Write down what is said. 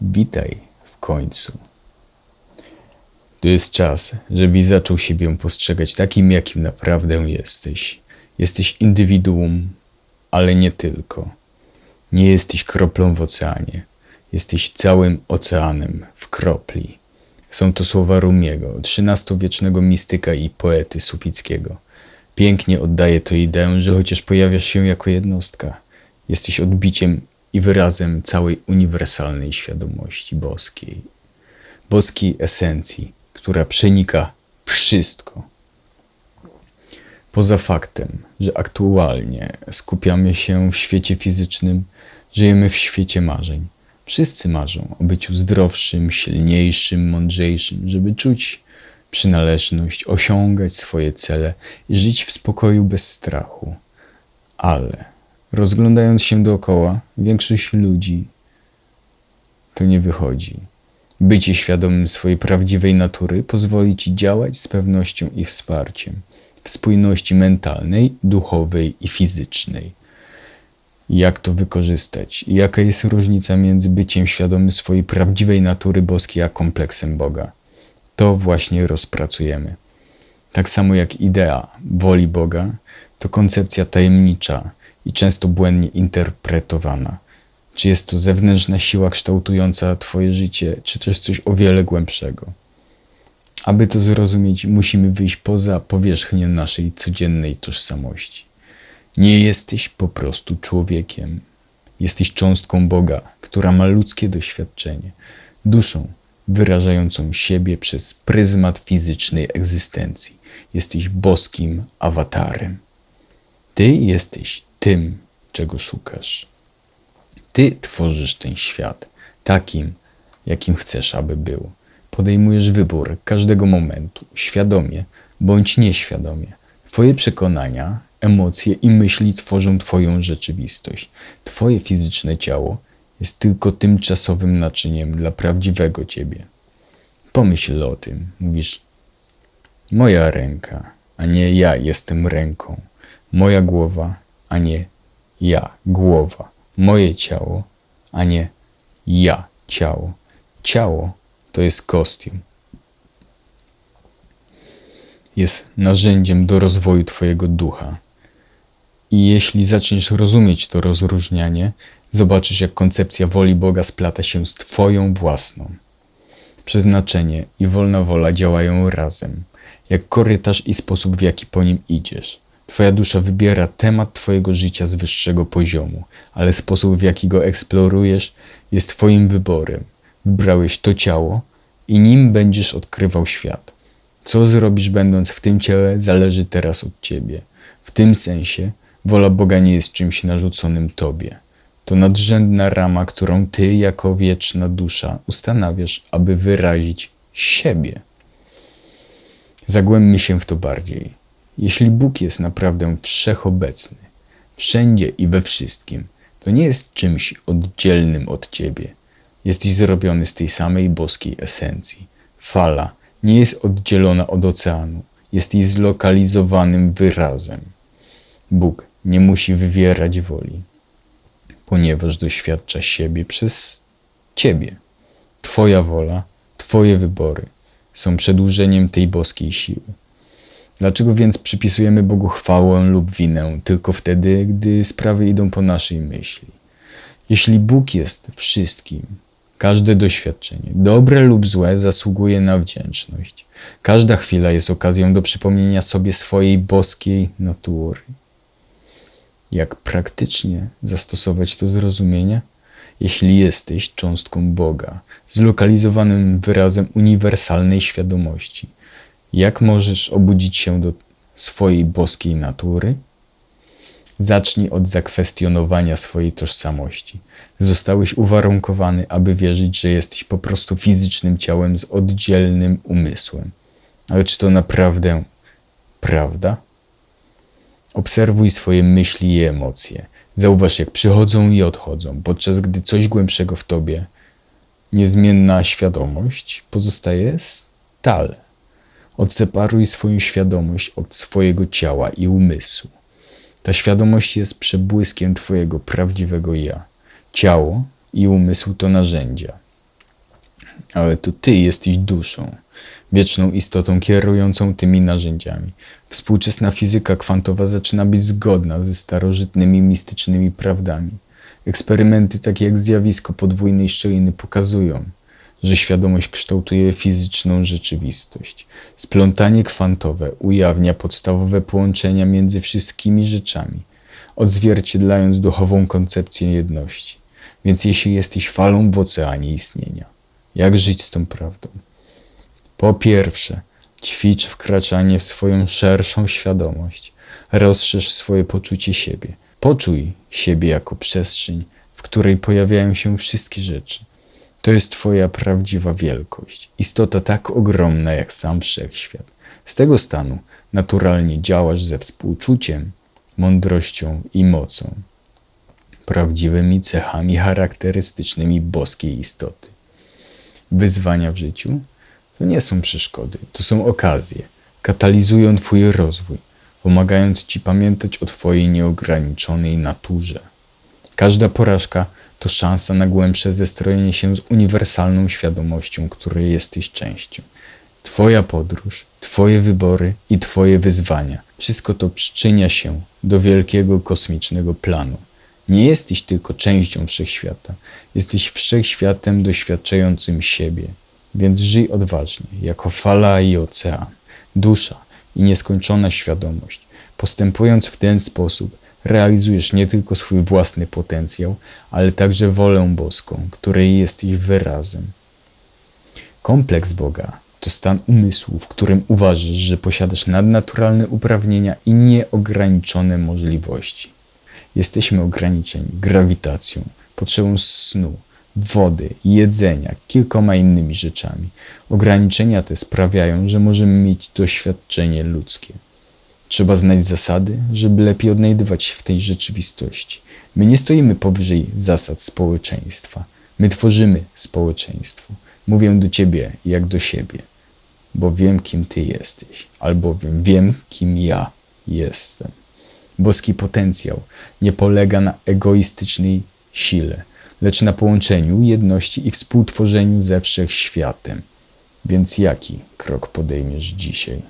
Witaj w końcu. To jest czas, żebyś zaczął siebie postrzegać takim, jakim naprawdę jesteś. Jesteś indywiduum, ale nie tylko. Nie jesteś kroplą w oceanie. Jesteś całym oceanem w kropli. Są to słowa Rumiego, XIII-wiecznego mistyka i poety sufickiego. Pięknie oddaje to ideę, że chociaż pojawiasz się jako jednostka, jesteś odbiciem i wyrazem całej uniwersalnej świadomości boskiej. Boskiej esencji, która przenika wszystko. Poza faktem, że aktualnie skupiamy się w świecie fizycznym, żyjemy w świecie marzeń. Wszyscy marzą o byciu zdrowszym, silniejszym, mądrzejszym, żeby czuć przynależność, osiągać swoje cele i żyć w spokoju bez strachu. Ale rozglądając się dookoła, większość ludzi to nie wychodzi. Bycie świadomym swojej prawdziwej natury pozwoli ci działać z pewnością i wsparciem, w spójności mentalnej, duchowej i fizycznej. Jak to wykorzystać? Jaka jest różnica między byciem świadomym swojej prawdziwej natury boskiej a kompleksem Boga? To właśnie rozpracujemy. Tak samo jak idea woli Boga, to koncepcja tajemnicza i często błędnie interpretowana. Czy jest to zewnętrzna siła kształtująca Twoje życie, czy też coś o wiele głębszego? Aby to zrozumieć, musimy wyjść poza powierzchnię naszej codziennej tożsamości. Nie jesteś po prostu człowiekiem. Jesteś cząstką Boga, która ma ludzkie doświadczenie, duszą wyrażającą siebie przez pryzmat fizycznej egzystencji. Jesteś boskim awatarem. Ty jesteś tym, czego szukasz. Ty tworzysz ten świat takim, jakim chcesz, aby był. Podejmujesz wybór każdego momentu, świadomie bądź nieświadomie. Twoje przekonania, emocje i myśli tworzą Twoją rzeczywistość. Twoje fizyczne ciało jest tylko tymczasowym naczyniem dla prawdziwego Ciebie. Pomyśl o tym. Mówisz, moja ręka, a nie ja jestem ręką. Moja głowa, a nie ja głowa. Moje ciało, a nie ja ciało. Ciało to jest kostium. Jest narzędziem do rozwoju Twojego ducha. I jeśli zaczniesz rozumieć to rozróżnianie, zobaczysz, jak koncepcja woli Boga splata się z Twoją własną. Przeznaczenie i wolna wola działają razem, jak korytarz i sposób, w jaki po nim idziesz. Twoja dusza wybiera temat Twojego życia z wyższego poziomu, ale sposób, w jaki go eksplorujesz, jest Twoim wyborem. Wybrałeś to ciało i nim będziesz odkrywał świat. Co zrobisz, będąc w tym ciele, zależy teraz od Ciebie. W tym sensie, wola Boga nie jest czymś narzuconym Tobie. To nadrzędna rama, którą Ty, jako wieczna dusza, ustanawiasz, aby wyrazić siebie. Zagłębmy się w to bardziej. Jeśli Bóg jest naprawdę wszechobecny, wszędzie i we wszystkim, to nie jest czymś oddzielnym od Ciebie. Jesteś zrobiony z tej samej boskiej esencji. Fala nie jest oddzielona od oceanu, jest jej zlokalizowanym wyrazem. Bóg nie musi wywierać woli, ponieważ doświadcza siebie przez Ciebie. Twoja wola, Twoje wybory są przedłużeniem tej boskiej siły. Dlaczego więc przypisujemy Bogu chwałę lub winę tylko wtedy, gdy sprawy idą po naszej myśli? Jeśli Bóg jest wszystkim, każde doświadczenie, dobre lub złe, zasługuje na wdzięczność. Każda chwila jest okazją do przypomnienia sobie swojej boskiej natury. Jak praktycznie zastosować to zrozumienie? Jeśli jesteś cząstką Boga, zlokalizowanym wyrazem uniwersalnej świadomości, jak możesz obudzić się do swojej boskiej natury? Zacznij od zakwestionowania swojej tożsamości. Zostałeś uwarunkowany, aby wierzyć, że jesteś po prostu fizycznym ciałem z oddzielnym umysłem. Ale czy to naprawdę prawda? Obserwuj swoje myśli i emocje. Zauważ, jak przychodzą i odchodzą, podczas gdy coś głębszego w tobie, niezmienna świadomość, pozostaje stale. Odseparuj swoją świadomość od swojego ciała i umysłu. Ta świadomość jest przebłyskiem Twojego prawdziwego ja. Ciało i umysł to narzędzia. ale to ty jesteś duszą, wieczną istotą kierującą tymi narzędziami. Współczesna fizyka kwantowa zaczyna być zgodna ze starożytnymi mistycznymi prawdami. Eksperymenty takie jak zjawisko podwójnej szczeliny pokazują, że świadomość kształtuje fizyczną rzeczywistość. Splątanie kwantowe ujawnia podstawowe połączenia między wszystkimi rzeczami, odzwierciedlając duchową koncepcję jedności. Więc jeśli jesteś falą w oceanie istnienia, jak żyć z tą prawdą? Po pierwsze, ćwicz wkraczanie w swoją szerszą świadomość. Rozszerz swoje poczucie siebie. Poczuj siebie jako przestrzeń, w której pojawiają się wszystkie rzeczy. To jest Twoja prawdziwa wielkość, istota tak ogromna jak sam wszechświat. Z tego stanu naturalnie działasz ze współczuciem, mądrością i mocą, prawdziwymi cechami charakterystycznymi boskiej istoty. Wyzwania w życiu to nie są przeszkody, to są okazje. Katalizują Twój rozwój, pomagając Ci pamiętać o Twojej nieograniczonej naturze. Każda porażka to szansa na głębsze zestrojenie się z uniwersalną świadomością, której jesteś częścią. Twoja podróż, Twoje wybory i Twoje wyzwania wszystko to przyczynia się do wielkiego kosmicznego planu. Nie jesteś tylko częścią wszechświata, jesteś wszechświatem doświadczającym siebie. Więc żyj odważnie, jako fala i ocean, dusza i nieskończona świadomość. Postępując w ten sposób, realizujesz nie tylko swój własny potencjał, ale także wolę boską, której jesteś wyrazem. Kompleks Boga to stan umysłu, w którym uważasz, że posiadasz nadnaturalne uprawnienia i nieograniczone możliwości. Jesteśmy ograniczeni grawitacją, potrzebą snu, wody, jedzenia, kilkoma innymi rzeczami. Ograniczenia te sprawiają, że możemy mieć doświadczenie ludzkie. Trzeba znać zasady, żeby lepiej odnajdywać się w tej rzeczywistości. My nie stoimy powyżej zasad społeczeństwa. My tworzymy społeczeństwo. Mówię do ciebie jak do siebie, bo wiem, kim ty jesteś, albowiem wiem, kim ja jestem. Boski potencjał nie polega na egoistycznej sile, lecz na połączeniu, jedności i współtworzeniu ze wszechświatem. Więc jaki krok podejmiesz dzisiaj?